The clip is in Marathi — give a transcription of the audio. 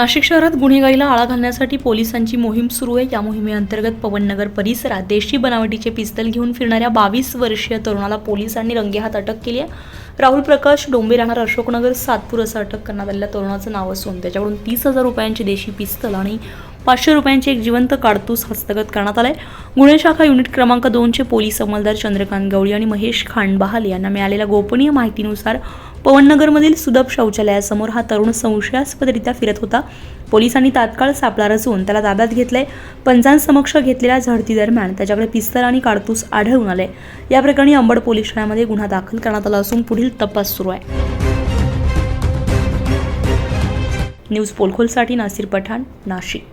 नाशिक शहरात गुन्हेगारीला आळा घालण्यासाठी पोलिसांची मोहीम सुरू आहे. या मोहिमेअंतर्गत पवननगर परिसरात देशी बनावटीचे पिस्तल घेऊन फिरणाऱ्या बावीस वर्षीय तरुणाला पोलिसांनी रंगेहात अटक केली आहे. राहुल प्रकाश डोंबे राहणार अशोकनगर सातपूर असं अटक करण्यात आलेल्या तरुणाचं नाव असून त्याच्याकडून तीस हजार रुपयांची देशी पिस्तल आणि पाचशे रुपयांचे एक जिवंत काडतूस हस्तगत करण्यात आलाय. गुन्हे शाखा युनिट क्रमांक दोनचे पोलीस अंमलदार चंद्रकांत गवळी आणि महेश खांडबहाल यांना मिळालेल्या गोपनीय माहितीनुसार पवननगरमधील सुदब शौचालयासमोर हा तरुण संशयास्पदरित्या फिरत होता. पोलिसांनी तात्काळ सापळा रचून त्याला ताब्यात घेतलंय. पंचांसमक्ष घेतलेल्या झडतीदरम्यान त्याच्याकडे पिस्तल आणि काडतूस आढळून आले या प्रकरणी अंबड पोलीस ठाण्यामध्ये गुन्हा दाखल करण्यात आला असून पुढील तपास सुरू आहे. न्यूज पोलखोलसाठी नासिर पठाण नाशिक.